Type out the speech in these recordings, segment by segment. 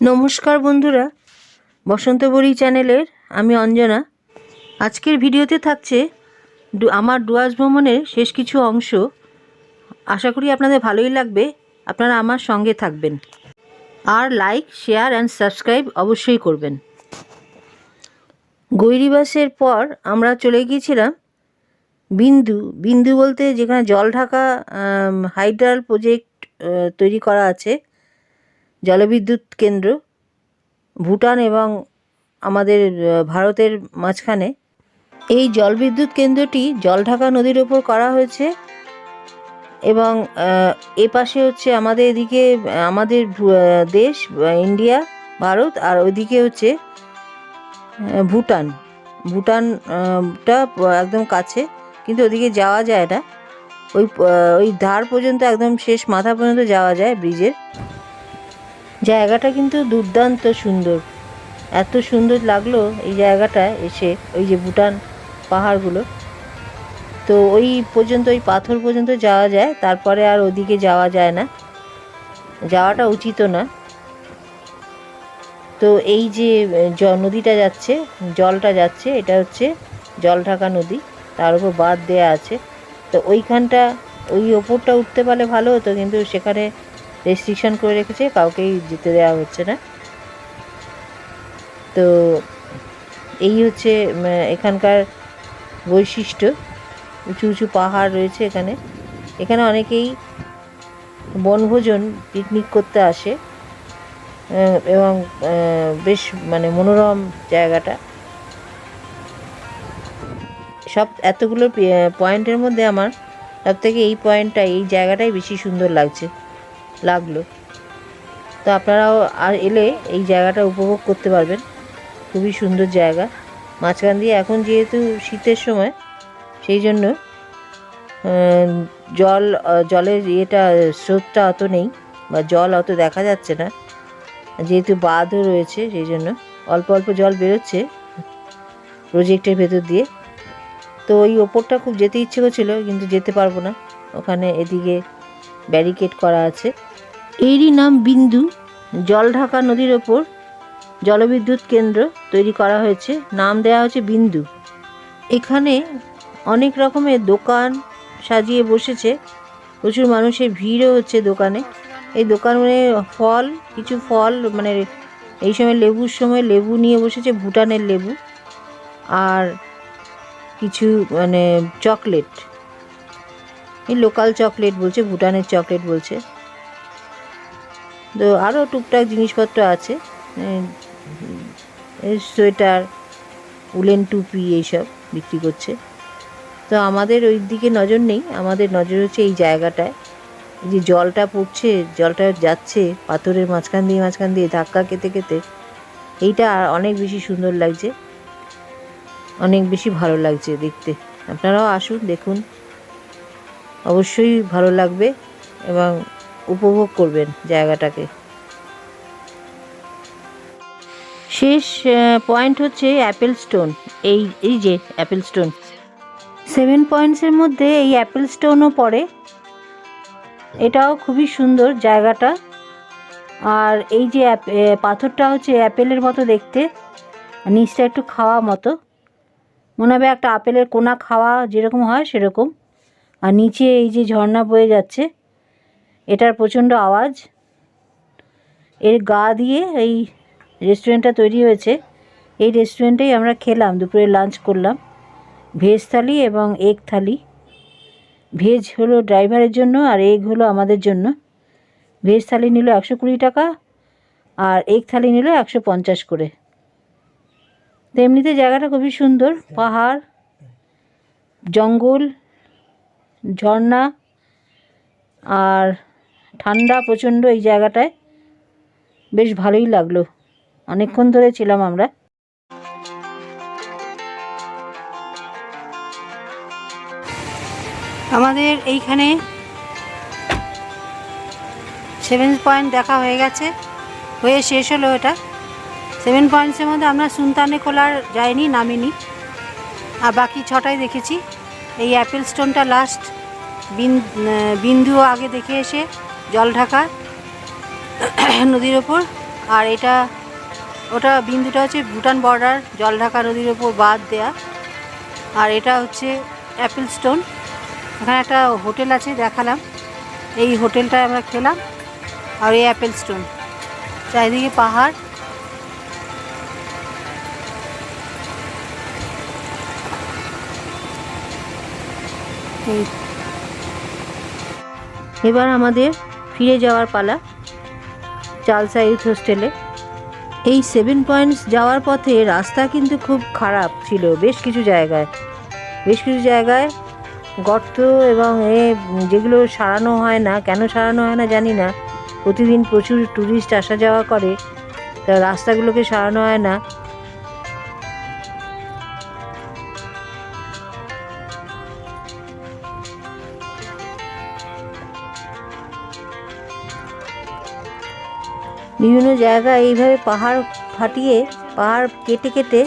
নমস্কার বন্ধুরা বসন্তবরী চ্যানেলের আমি অঞ্জনা। আজকের ভিডিওতে থাকছে আমার ডুয়াস ভ্রমণের শেষ কিছু অংশ। আশা করি আপনাদের ভালোই লাগবে, আপনারা আমার সঙ্গে থাকবেন। আর লাইক, শেয়ার অ্যান্ড সাবস্ক্রাইব অবশ্যই করবেন। গৈরিবাসের পর আমরা চলে গিয়েছিলাম বিন্দু। বিন্দু বলতে যেখানে জল ঢাকা হাইড্রাল প্রজেক্ট তৈরি করা আছে। জলবিদ্যুৎ কেন্দ্র, ভুটান এবং আমাদের ভারতের মাঝখানে। এই জলবিদ্যুৎ কেন্দ্রটি জলঢাকা নদীর ওপর করা হয়েছে এবং এ পাশে হচ্ছে আমাদের এদিকে আমাদের দেশ, ইন্ডিয়া, ভারত আর ওইদিকে হচ্ছে ভুটান। ভুটানটা একদম কাছে, কিন্তু ওদিকে যাওয়া যায় না। ওই ওই ধার পর্যন্ত একদম শেষ মাথা পর্যন্ত যাওয়া যায় ব্রিজের। জায়গাটা কিন্তু দুর্দান্ত সুন্দর। এত সুন্দর লাগল এই জায়গাটা এসে, ওই যে ভুটান পাহাড়গুলো। তো ওই পর্যন্ত, ওই পাথর পর্যন্ত যাওয়া যায়, তারপরে আর ওদিকে যাওয়া যায় না। যাওয়াটা উচিত না। তো এই যে নদীটা যাচ্ছে, জলটা যাচ্ছে, এটা হচ্ছে জলঢাকা নদী, তার উপর বাঁধ দেয়া আছে। তো ওইখানটা, ওই ওপরটা উঠতে পারলে ভালো হতো, কিন্তু সেখানে রেস্ট্রিকশন করে রেখেছে, কাউকেই যেতে দেওয়া হচ্ছে না। তো এই হচ্ছে এখানকার বৈশিষ্ট্য। উঁচু উঁচু পাহাড় রয়েছে এখানে। এখানে অনেকেই বনভোজন পিকনিক করতে আসে এবং বেশ মানে মনোরম জায়গাটা। সব এতগুলো পয়েন্টের মধ্যে আমার সব থেকে এই পয়েন্টটা, এই জায়গাটাই বেশি সুন্দর লাগছে। লাগল। তো আপনারাও আর এলে এই জায়গাটা উপভোগ করতে পারবেন। খুবই সুন্দর জায়গা। মাঝখান দিয়ে এখন যেহেতু শীতের সময়, সেই জন্য জল জলের ইয়েটা, স্রোতটা অত নেই বা জল অত দেখা যাচ্ছে না। যেহেতু বাঁধও রয়েছে, সেই জন্য অল্প অল্প জল বেরোচ্ছে প্রজেক্টের ভেতর দিয়ে। তো ওই ওপরটা খুব যেতে ইচ্ছে করছিল, কিন্তু যেতে পারব না। ওখানে এদিকে ব্যারিকেড করা আছে। এরই নাম বিন্দু। জলঢাকা নদীর ওপর জলবিদ্যুৎ কেন্দ্র তৈরি করা হয়েছে। নাম দেওয়া হয়েছে বিন্দু। এখানে অনেক রকমের দোকান সাজিয়ে বসেছে। প্রচুর মানুষের ভিড়ও হচ্ছে দোকানে। এই দোকানে ফল কিছু ফল মানে এই সময় লেবুর সময় লেবু নিয়ে বসেছে ভুটানের লেবু। আর কিছু মানে চকলেট। এই লোকাল চকলেট বলছে, ভুটানের চকলেট বলছে। তো আরও টুকটাক জিনিসপত্র আছে সোয়েটার, উলেন টুপি এইসব বিক্রি করছে। তো আমাদের ওই দিকে নজর নেই, আমাদের নজর হচ্ছে এই জায়গাটায়। যে জলটা পড়ছে, জলটা যাচ্ছে পাথরের মাঝখান দিয়ে মাঝখান দিয়ে ধাক্কা খেতে খেতে, এইটা অনেক বেশি সুন্দর লাগছে। অনেক বেশি ভালো লাগছে দেখতে। আপনারাও আসুন, দেখুন। অবশ্যই ভালো লাগবে এবং উপভোগ করবেন জায়গাটাকে। শেষ পয়েন্ট হচ্ছে অ্যাপেল স্টোন এই এই যে অ্যাপেল স্টোন সেভেন পয়েন্টসের মধ্যে এই অ্যাপেল স্টোনও পড়ে। এটাও খুবই সুন্দর জায়গাটা। আর এই যে পাথরটা হচ্ছে অ্যাপেলের মতো দেখতে। নিচটা একটু খাওয়া মতো। মনে হবে একটা আপেলের কোনা খাওয়া যেরকম হয় সেরকম। আর নিচে এই যে ঝর্ণা বয়ে যাচ্ছে, এটার প্রচণ্ড আওয়াজ। এর গা দিয়ে এই রেস্টুরেন্টটা তৈরি হয়েছে। এই রেস্টুরেন্টেই আমরা খেলাম, দুপুরে লাঞ্চ করলাম। ভেজ থালি এবং এগ থালি। ভেজ হলো ড্রাইভারের জন্য আর এগ হলো আমাদের জন্য। ভেজ থালি নিল একশো কুড়ি টাকা আর এগ থালি নিল একশো পঞ্চাশ করে। তো এমনিতে জায়গাটা খুবই সুন্দর, পাহাড়, জঙ্গল ঝর্ণা আর ঠান্ডা প্রচণ্ড এই জায়গাটায়। বেশ ভালোই লাগল। অনেকক্ষণ ধরে ছিলাম আমরা। আমাদের এইখানে সেভেন পয়েন্ট দেখা হয়ে গেছে। হয়ে শেষ হলো এটা। সেভেন পয়েন্টসের মধ্যে আমরা সুলতানে খোলার যাইনি, নামিনি। আর বাকি ছটাই দেখেছি। এই অ্যাপেল স্টোনটা লাস্ট বিন বিন্দু আগে দেখে এসে জল ঢাকা নদীর ওপর। আর এটা, ওটা বিন্দুটা হচ্ছে ভুটান বর্ডার জলঢাকা নদীর ওপর বাদ দেয়া। আর এটা হচ্ছে অ্যাপেল স্টোন। এখানে একটা হোটেল আছে, দেখালাম। এই হোটেলটায় আমরা খেলাম। আর এই অ্যাপেল স্টোন। চারিদিকে পাহাড়। এই এবার আমাদের ফিরে যাওয়ার পালা চালসা ইউথ হোস্টেলে। এই সেভেন পয়েন্টস যাওয়ার পথে রাস্তা কিন্তু খুব খারাপ ছিল বেশ কিছু জায়গায়। বেশ কিছু জায়গায় গর্ত এবং এ যেগুলো সারানো হয় না, কেন সারানো হয় না জানি না। প্রতিদিন প্রচুর ট্যুরিস্ট আসা যাওয়া করে, তা রাস্তাগুলোকে সারানো হয় না। বিভিন্ন জায়গায় এইভাবে পাহাড় ফাটিয়ে, পাহাড় কেটে কেটে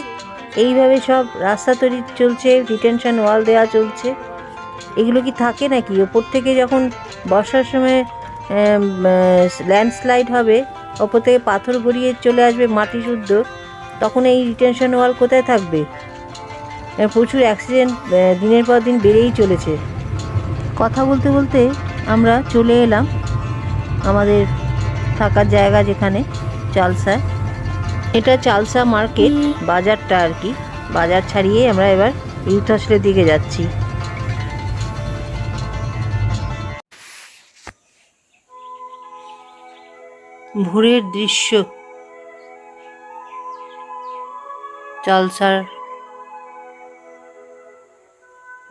এইভাবে সব রাস্তা তৈরি চলছে ডিটেনশন ওয়াল দেওয়া চলছে। এগুলো কি থাকে নাকি? ওপর থেকে যখন বর্ষার সময় ল্যান্ডস্লাইড হবে, ওপর থেকে পাথর গড়িয়ে চলে আসবে মাটি শুদ্ধ, তখন এই ডিটেনশন ওয়াল কোথায় থাকবে? প্রচুর অ্যাক্সিডেন্ট দিনের পর দিন বেড়েই চলেছে। কথা বলতে বলতে আমরা চলে এলাম আমাদের থাকার জায়গা যেখানে চালসা। এটা চালসা মার্কেট বাজারটা আর কি। বাজার ছাড়িয়ে আমরা এবার ইউথ হস্টেলের দিকে যাচ্ছি। ভোরের দৃশ্য। চালসার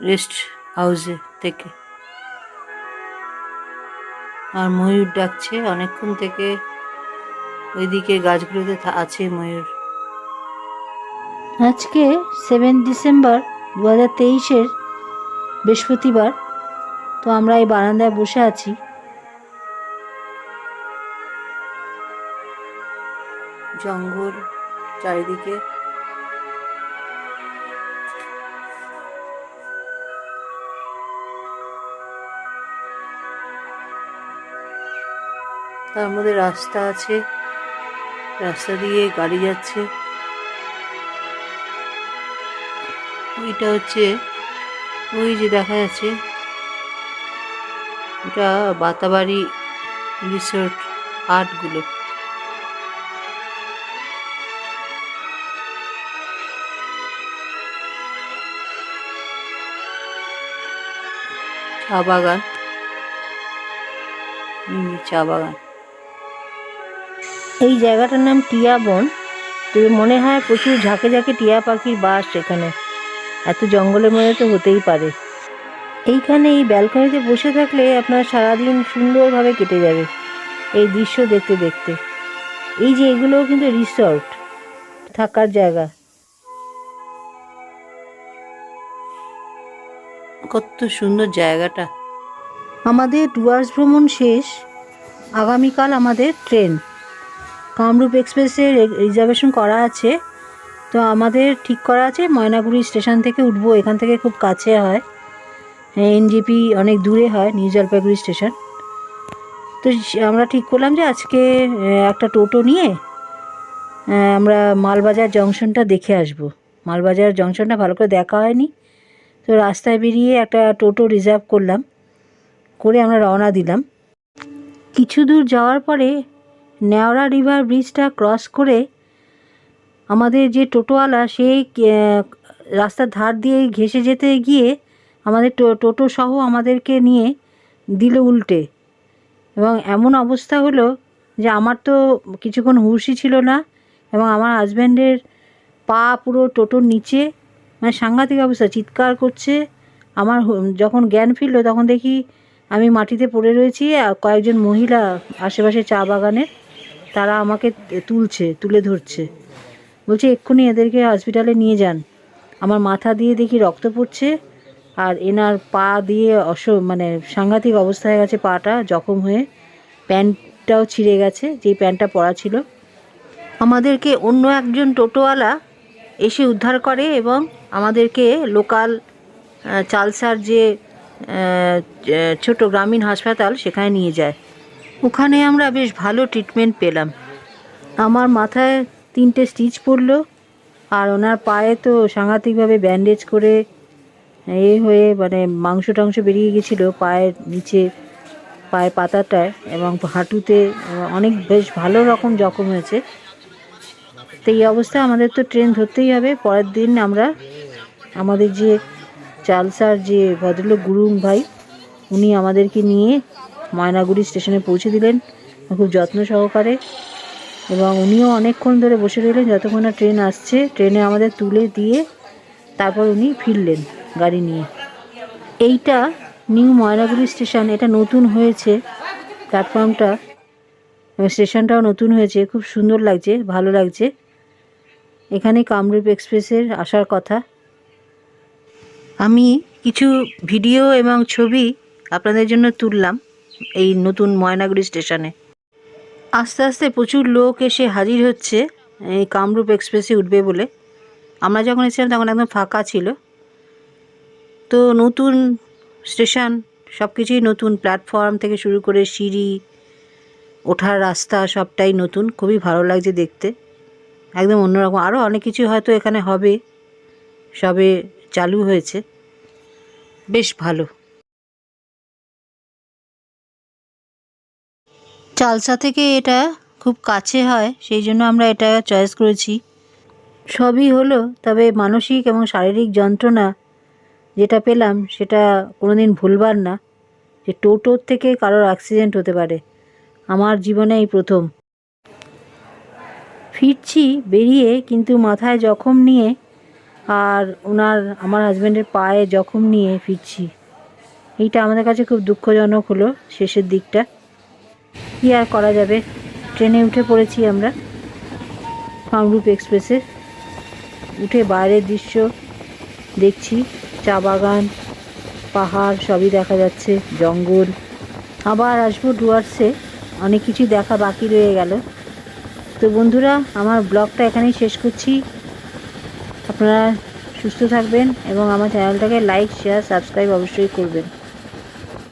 রেস্ট হাউসে থেকে। আর ময়ূর ডাকছে। অনেকক্ষণ থেকে ওইদিকে গাছগুলোতে আছে ময়ূর। আজকে সেভেন ডিসেম্বর দু হাজার তেইশের বৃহস্পতিবার তো আমরা এই বারান্দায় বসে আছি। জঙ্গল চারিদিকে তার মধ্যে রাস্তা আছে। রাস্তা দিয়ে গাড়ি যাচ্ছে। ওইটা হচ্ছে, ওই যে দেখা যাচ্ছে, ওটা বাতাবাড়ি রিসোর্ট আর্টগুলো। চা বাগান। চা বাগান। এই জায়গাটার নাম টিয়া বন। তো মনে হয় প্রচুর ঝাঁকে ঝাঁকে টিয়া পাখির বাস এখানে এত জঙ্গলের মধ্যে তো হতেই পারে। এইখানে এই ব্যালকনিতে বসে থাকলে আপনার সারাদিন সুন্দরভাবে কেটে যাবে। এই দৃশ্য দেখতে দেখতে। এই যে এগুলোও কিন্তু রিসর্ট। থাকার জায়গা। কত সুন্দর জায়গাটা। আমাদের ডুয়ার্স ভ্রমণ শেষ। আগামীকাল আমাদের ট্রেন। কামরূপ এক্সপ্রেসের রিজার্ভেশন করা আছে। তো আমাদের ঠিক করা আছে, ময়নাগুড়ি স্টেশন থেকে উঠবো, এখান থেকে খুব কাছে হয়। এনজিপি অনেক দূরে হয়, নিউ জলপাইগুড়ি স্টেশন। তো আমরা ঠিক করলাম যে আজকে একটা টোটো নিয়ে আমরা মালবাজার জংশনটা দেখে আসব। মালবাজার জংশনটা ভালো করে দেখা হয়নি। তো রাস্তায় বেরিয়ে একটা টোটো রিজার্ভ করলাম। করে আমরা রওনা দিলাম। কিছু দূর যাওয়ার পরে নেওড়া রিভার ব্রিজটা ক্রস করে আমাদের যে টোটোওয়ালা সে আহ, রাস্তার ধার দিয়ে ঘেসে যেতে গিয়ে আমাদের টোটো সহ আমাদেরকে নিয়ে দিল উল্টে। এবং এমন অবস্থা হলো যে আমার তো কিছুক্ষণ হুঁশই ছিল না এবং আমার হাজব্যান্ডের পা পুরো টোটোর নিচে মানে সাংঘাতিক অবস্থা চিৎকার করছে। আমার যখন জ্ঞান ফিরলো তখন দেখি আমি মাটিতে পড়ে রয়েছি কয়েকজন মহিলা আশেপাশে চা বাগানের তারা আমাকে তুলছে, তুলে ধরছে। বলছে, এক্ষুনি এদেরকে হসপিটালে নিয়ে যান। আমার মাথা দিয়ে দেখি রক্ত পড়ছে আর এনার পা দিয়ে অস মানে সাংঘাতিক অবস্থা হয়ে গেছে পাটা জখম হয়ে। প্যান্টটাও ছিঁড়ে গেছে, যেই প্যান্টটা পরা ছিল। আমাদেরকে অন্য একজন টোটোওয়ালা এসে উদ্ধার করে এবং আমাদেরকে লোকাল চালসার যে ছোট গ্রামীণ হাসপাতাল সেখানে নিয়ে যায়। ওখানে আমরা বেশ ভালো ট্রিটমেন্ট পেলাম। আমার মাথায় তিনটে স্টিচ পড়ল আর ওনার পায়ে তো সাংঘাতিকভাবে ব্যান্ডেজ করে এ হয়ে মানে মাংস টাংস বেরিয়ে গেছিল পায়ের নিচে, পায়ের পাতাটায় এবং হাঁটুতে অনেক বেশ ভালো রকম জখম হয়েছে। তো এই অবস্থায় আমাদের তো ট্রেন ধরতেই হবে। পরের দিন আমরা আমাদের যে চালসার যে ভদ্রলোক গুরুং ভাই, উনি আমাদেরকে নিয়ে ময়নাগুড়ি স্টেশনে পৌঁছে দিলেন। খুব যত্ন সহকারে। এবং উনিও অনেকক্ষণ ধরে বসে রইলেন যতক্ষণ না ট্রেন আসছে। ট্রেনে আমাদের তুলে দিয়ে তারপর উনি ফিরলেন গাড়ি নিয়ে। এইটা নিউ ময়নাগুড়ি স্টেশন, এটা নতুন হয়েছে। প্ল্যাটফর্মটা স্টেশনটাও নতুন হয়েছে। খুব সুন্দর লাগছে, ভালো লাগছে। এখানে কামরূপ এক্সপ্রেসের আসার কথা। আমি কিছু ভিডিও এবং ছবি আপনাদের জন্য তুললাম। এই নতুন ময়নাগুড়ি স্টেশনে। আস্তে আস্তে প্রচুর লোক এসে হাজির হচ্ছে, এই কামরূপ এক্সপ্রেসে উঠবে বলে। আমরা যখন এসেছিলাম তখন একদম ফাঁকা ছিল। তো নতুন স্টেশন সব কিছুই নতুন, প্ল্যাটফর্ম থেকে শুরু করে সিঁড়ি, ওঠার রাস্তা, সবটাই নতুন, খুবই ভালো লাগছে দেখতে। একদম অন্যরকম। আরও অনেক কিছু হয়তো এখানে হবে, সবে চালু হয়েছে। বেশ ভালো। চালসা থেকে এটা খুব কাছে হয়, সেই জন্য আমরা এটা চয়েস করেছি। সবই হলো, তবে মানসিক এবং শারীরিক যন্ত্রণা যেটা পেলাম, সেটা কোনো দিন ভুলবার না যে টোটোর থেকে কারোর অ্যাক্সিডেন্ট হতে পারে। আমার জীবনে এই প্রথম। ফিরছি বেরিয়ে, কিন্তু মাথায় জখম নিয়ে আর ওনার, আমার হাজব্যান্ডের পায়ে জখম নিয়ে ফিরছি। এইটা আমাদের কাছে খুব দুঃখজনক হলো, শেষের দিকটা। কী আর করা যাবে? ট্রেনে উঠে পড়েছি আমরা। কামরূপ এক্সপ্রেসে। উঠে বাইরের দৃশ্য দেখছি। চা বাগান, পাহাড় সবই দেখা যাচ্ছে, জঙ্গল। আবার আসব ডুয়ার্সে। অনেক কিছু দেখা বাকি রয়ে গেল। তো বন্ধুরা, আমার ব্লগটা এখানেই শেষ করছি। আপনারা সুস্থ থাকবেন এবং আমার চ্যানেলটাকে লাইক শেয়ার সাবস্ক্রাইব অবশ্যই করবেন।